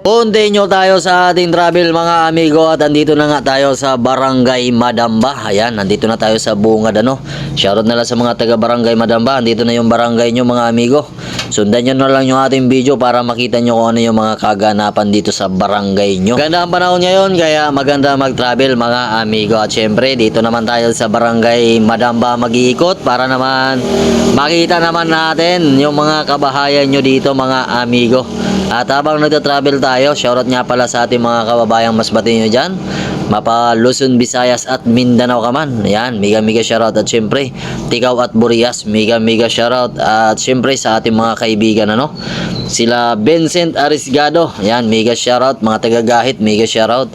Continue tayo sa ating travel mga amigo at andito na nga tayo sa Barangay Madamba. Ayan, nandito na tayo sa bungad ano. Shoutout na lang sa mga taga Barangay Madamba. Andito na yung barangay nyo mga amigo. Sundan nyo na lang yung ating video para makita nyo kung ano yung mga kaganapan dito sa barangay nyo. Ganda ang panahon ngayon kaya maganda mag-travel mga amigo. At syempre dito naman tayo sa Barangay Madamba mag-iikot para naman makita naman natin yung mga kabahayan nyo dito mga amigo. At habang nagta-travel tayo, shoutout nga pala sa ating mga kababayang masbati nyo dyan. Mapa Luzon, Visayas at Mindanao ka man. Ayan, mega mega shoutout. At syempre, Tikaw at Burias, mega mega shoutout. At syempre sa ating mga kaibigan, ano? Sila Vincent Arisgado. Ayan, mega shoutout. Mga taga-gahit, mega shoutout.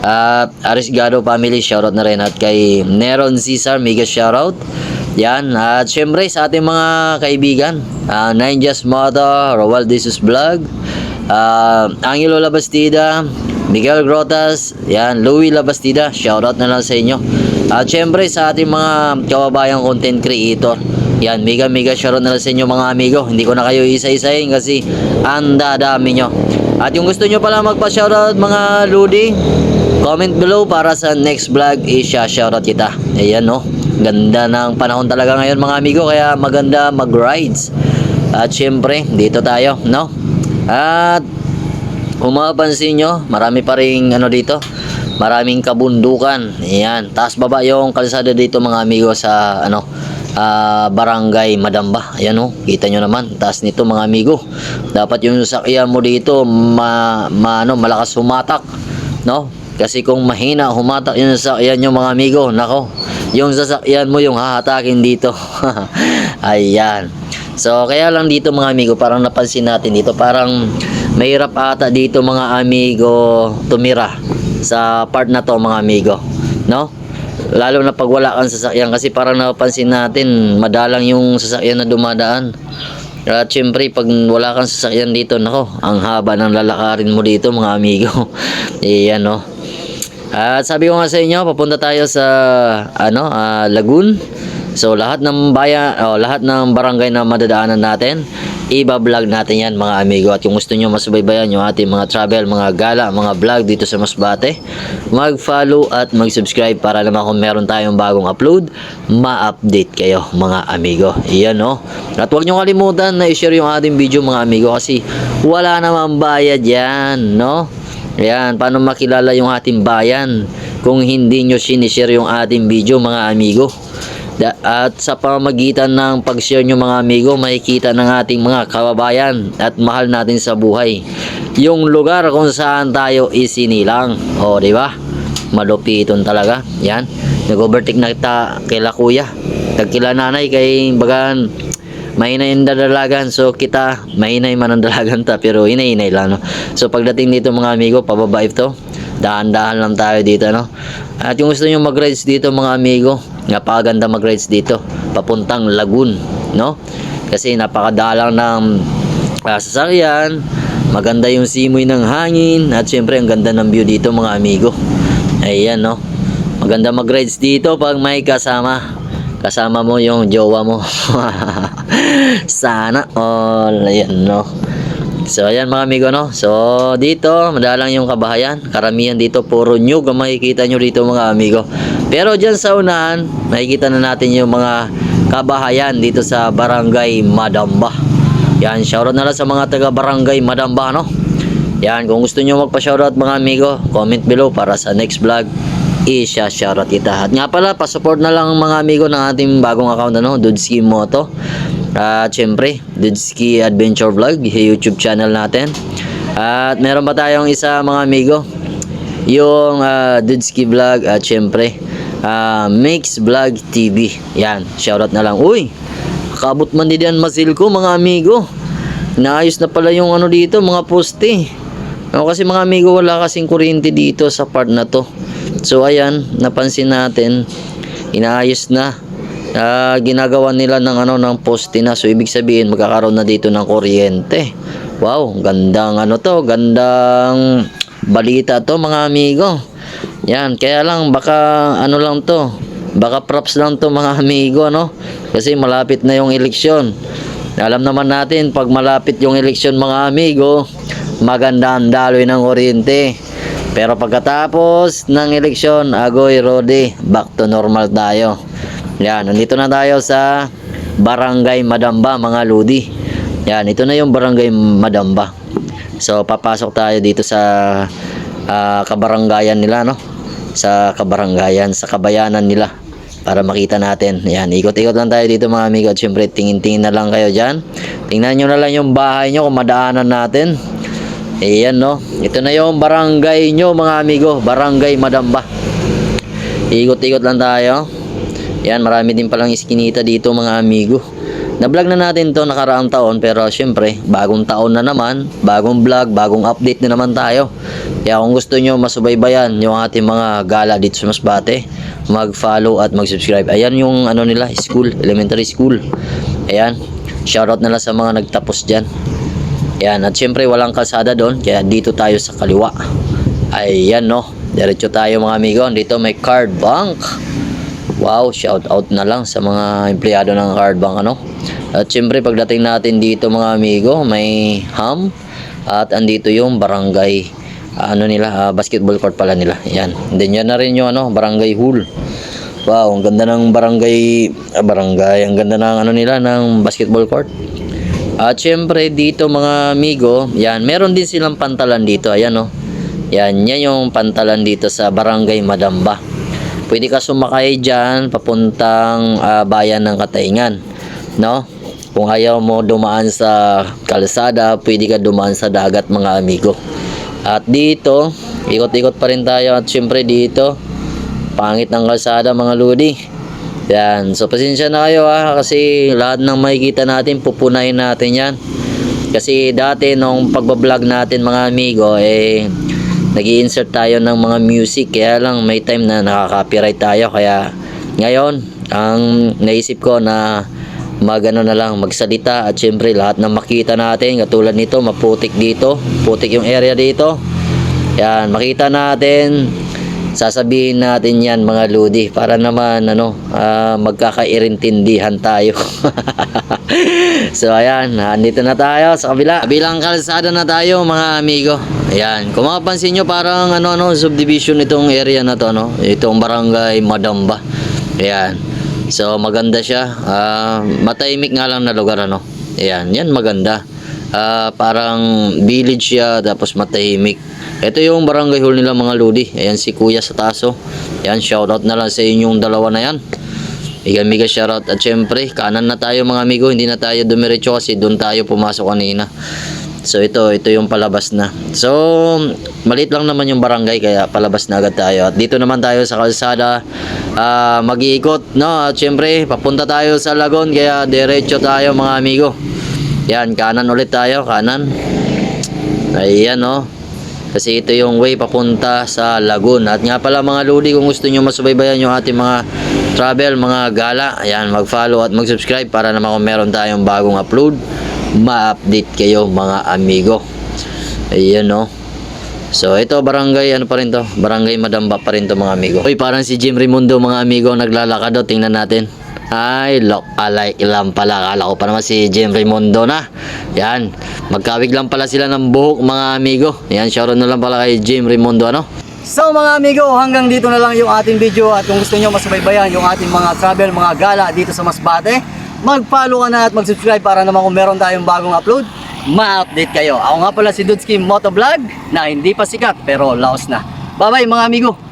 At Arisgado family, shoutout na rin. At kay Neron Cesar, mega shoutout. Yan, at syempre sa ating mga kaibigan, uh, Ninjas Mata, Roel Jesus Vlog, uh, Angelo Labastida, Miguel Grotas, yan, Louie Labastida, shoutout na lang sa inyo. At syempre sa ating mga kababayang content creator, yan, mega mega shoutout na lang sa inyo mga amigo. Hindi ko na kayo isa-isahin kasi ang dadami nyo. At yung gusto nyo pala magpa-shoutout mga Ludi, comment below para sa next vlog i-shoutout kita. Ayan no. Ganda ng panahon talaga ngayon mga amigo kaya maganda mag-rides. At syempre, dito tayo, no? At kung mapapansin nyo, marami pa rin ano dito, maraming kabundukan. Ayan, taas baba yung kalsada dito mga amigo sa ano, ah, barangay Madamba. Ayan oh, kita nyo naman, taas nito mga amigo. Dapat yung sasakyan mo dito ma, ma ano, malakas humatak, no? Kasi kung mahina humatak yung sasakyan nyo mga amigo, nako, yung sasakyan mo yung hahatakin dito. Ayan. So, kaya lang dito mga amigo, parang napansin natin dito, parang mahirap ata dito mga amigo tumira sa part na to mga amigo. No? Lalo na pag wala kang sasakyan kasi parang napansin natin, madalang yung sasakyan na dumadaan. At syempre, pag wala kang sasakyan dito, nako, ang haba ng lalakarin mo dito mga amigo. Iyan, no? At sabi ko nga sa inyo, papunta tayo sa ano, ah, Lagoon. So lahat ng bayan, oh, lahat ng barangay na madadaanan natin, iba-vlog natin 'yan mga amigo. At kung gusto niyo masubaybayan yung ating mga travel, mga gala, mga vlog dito sa Masbate, mag-follow at mag-subscribe para naman kung meron tayong bagong upload, ma-update kayo mga amigo. Iyan no. At huwag niyo kalimutan na i-share yung ating video mga amigo kasi wala namang bayad 'yan, no? Ayan, paano makilala yung ating bayan kung hindi nyo sinishare yung ating video mga amigo. At sa pamamagitan ng pag-share nyo mga amigo, makikita ng ating mga kababayan at mahal natin sa buhay. Yung lugar kung saan tayo isinilang. O, di ba? Malupiton talaga. Yan. Nag-overtake na kita kila kuya. Tagkila nanay kay bagan mahinay ang dalagan so kita mahinay man ang dalagan ta pero hinay-hinay lang no so pagdating dito mga amigo pababa ito dahan-dahan lang tayo dito no at yung gusto nyo mag-rides dito mga amigo napakaganda mag-rides dito papuntang Lagoon no? Kasi napakadalang ng ah, sasakyan maganda yung simoy ng hangin at syempre ang ganda ng view dito mga amigo. Ayan no? Maganda mag-rides dito pag may kasama kasama mo yung jowa mo. Sana all. Ayan no so ayan mga amigo no? So dito madalang yung kabahayan. Karamihan dito puro nyug ang makikita nyo dito mga amigo. Pero dyan sa unahan makikita na natin yung mga kabahayan dito sa barangay Madamba. Yan shoutout na lang sa mga taga barangay Madamba no? Yan kung gusto nyo magpa shoutout mga amigo comment below para sa next vlog isya shoutout kita. At nga pala, pa-support na lang mga amigo ng ating bagong account ano, Dudski Moto. At syempre, Dudski Adventure Vlog, yung YouTube channel natin. At meron pa tayong isa mga amigo, yung uh, Dudski Vlog at syempre, uh, Mix Vlog TV. Yan, shoutout na lang. Uy, kabot man din yan masil ko mga amigo. Naayos na pala yung ano dito, mga poste. No, kasi mga amigo, wala kasing kuryente dito sa part na to. So ayan, napansin natin, inaayos na. Ah, ginagawa nila ng ano ng poste na. So ibig sabihin magkakaroon na dito ng kuryente. Wow, gandang ano to, gandang balita to mga amigo. Yan, kaya lang baka ano lang to. Baka props lang to mga amigo no. Kasi malapit na yung eleksyon. Alam naman natin pag malapit yung eleksyon mga amigo, maganda ang daloy ng kuryente. Pero pagkatapos ng eleksyon, agoy Rodi, back to normal tayo. Yan, nandito na tayo sa Barangay Madamba, mga Ludi. Yan, ito na yung Barangay Madamba. So, papasok tayo dito sa ah, kabarangayan nila, no? Sa kabarangayan, sa kabayanan nila. Para makita natin. Yan, ikot-ikot lang tayo dito mga amigo. At syempre, tingin-tingin na lang kayo dyan. Tingnan nyo na lang yung bahay nyo kung madaanan natin. Ayan, no? Ito na yung barangay nyo, mga amigo. Barangay Madamba. Ikot-ikot lang tayo. Yan, marami din palang iskinita dito mga amigo. Na-vlog na natin to nakaraang taon pero syempre, bagong taon na naman, bagong vlog, bagong update na naman tayo. Kaya kung gusto nyo masubaybayan yung ating mga gala dito sa Masbate, mag-follow at mag-subscribe. Ayan yung ano nila, school, elementary school. Ayan, shoutout na lang sa mga nagtapos dyan. Ayan, at syempre walang kalsada doon, kaya dito tayo sa kaliwa. Ayan no, diretso tayo mga amigo. Dito may card bank. Wow, shout out na lang sa mga empleyado ng card bank ano. At syempre pagdating natin dito mga amigo, may ham at andito yung barangay ano nila, ah, basketball court pala nila. Yan. Then yan na rin yung ano, barangay hall. Wow, ang ganda ng barangay ah, barangay, ang ganda ng ano nila ng basketball court. At syempre dito mga amigo, yan, meron din silang pantalan dito, ayan oh. Yan, yan yung pantalan dito sa Barangay Madamba. Pwede ka sumakay dyan papuntang ah, bayan ng Kataingan, no? Kung ayaw mo dumaan sa kalsada, pwede ka dumaan sa dagat mga amigo. At dito, ikot-ikot pa rin tayo at syempre dito, pangit ng kalsada mga ludi. Yan, so pasensya na kayo ha kasi lahat ng makikita natin pupunayin natin yan. Kasi dati nung pagbablog natin mga amigo eh nag insert tayo ng mga music kaya lang may time na nakaka-copyright tayo. Kaya ngayon ang naisip ko na magano na lang magsalita at syempre lahat ng makita natin katulad nito maputik dito putik yung area dito. Yan makita natin sasabihin natin yan mga ludi para naman ano ah, magkakairintindihan tayo. So ayan nandito na tayo sa kabila. Bilang kalsada na tayo mga amigo. Ayan kung mapapansin nyo parang ano ano subdivision itong area na to no itong barangay Madamba. Ayan so maganda siya. Ah, matahimik nga lang na lugar ano. Ayan yan maganda Ah, parang village siya tapos matahimik. Ito yung barangay hall nila mga ludi ayan si kuya sa taso. Ayan shoutout na lang sa inyong dalawa na yan. Mega mega shoutout. At syempre kanan na tayo mga amigo. Hindi na tayo dumiretso kasi doon tayo pumasok kanina. So ito ito yung palabas na. So maliit lang naman yung barangay kaya palabas na agad tayo. At dito naman tayo sa kalsada. Ah mag-iikot no? At syempre papunta tayo sa Lagon kaya diretso tayo mga amigo yan kanan ulit tayo kanan ayan no kasi ito yung way papunta sa Lagoon. At nga pala mga ludi, kung gusto nyo masubaybayan yung ating mga travel, mga gala, ayan, mag-follow at mag-subscribe para naman kung meron tayong bagong upload, ma-update kayo mga amigo. Ayan no. So ito barangay ano pa rin to? Barangay Madamba pa rin to mga amigo. Uy, parang si Jim Raimundo mga amigo naglalakad daw. Tingnan natin. Ay, look alike lang pala. Akala ko pa naman si Jim Raimundo na. Yan. Magkawig lang pala sila ng buhok mga amigo. Yan, shoutout na lang pala kay Jim Raimundo ano. So mga amigo, hanggang dito na lang yung ating video at kung gusto nyo masubaybayan yung ating mga travel, mga gala dito sa Masbate, mag-follow ka na at mag-subscribe para naman kung meron tayong bagong upload, ma-update kayo. Ako nga pala si Dudski Motovlog na hindi pa sikat pero laos na. Bye bye mga amigo!